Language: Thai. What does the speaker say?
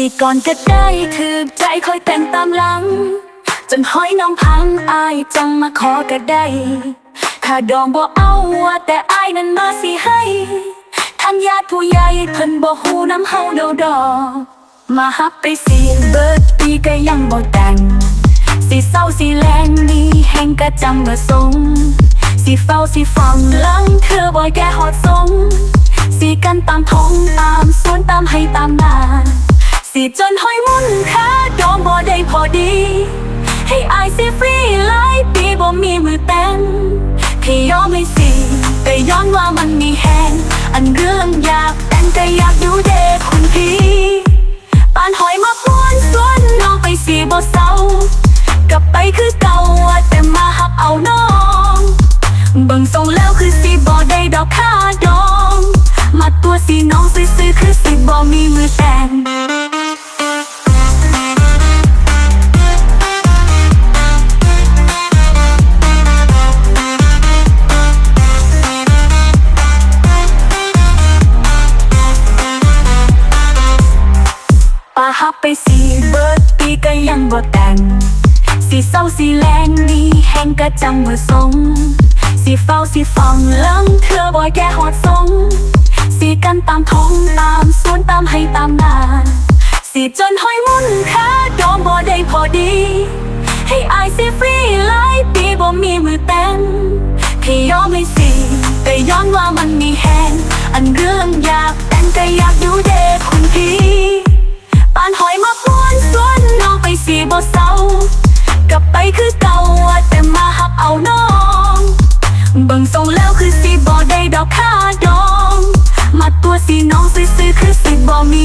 สิก่อนก็ได้คือใจคอยแต่งตามหลัง จนห้อยน้องพังอายจังมาขอก็ได้ถ้าดองบ่เอาว่าแต่อายนั้นมาสิให้ทางญาติผู้ใหญ่เพิ่นบ่ฮู้น้ำเฮาเดาดอมาฮับไปสิเบิดปีก็ยังบ่แต่ง สิเศร้าสิแรงนี่แห่งกะจังบ่สงสิเฝ้าสิฟังหลังเธอบ่แก่หอดสงสิกันตามท้องตามสวนตามให้ตามนา สิจนห้อยมุนค่าดอมบ่ได้พอดี ให้อายสิฟรีหลายปีบ่มีมือแต่งที่ยอมให้สิแต่ย้อนว่ามันมีแหงอันเรื่องอยากแต่งก็อยากดูเด็กคุณพี่ปานหอยมาพวนสวนน้องไปสิบ่เศร้ากลับไปคือเก่าว่าแต่มาหับเอาน้องเบิ่งทรงแล้วคือสิบ่ได้ดอกค่าดอง มาตัวสิน้องาฮับไปสีเบิร์ดปีก็ยังบ่แต่ง สีเศร้าสีแรงนี่แห้งก็จังบ่สงสีเฝ้าสีฟังหลังเธอบ่แก่หอดสงสีกันตามท้องตามสวนตามให้ตามนาสีจนห้อยมุนค่าดอมบ่ได้พอดี ให้อายสิฟรีหลายปีบ่มีมือแต่งที่ยอมให้สิแต่ย้อนว่ามันมีแหงอันเรื่องอยาก กากลับไปคือเก่าว่าแต่มาหับเอาน้องเบิ่งทรงแล้วคือสีบอได้ดอกค่าดองมาตัวสีน้องซื้อๆคือสีบอมี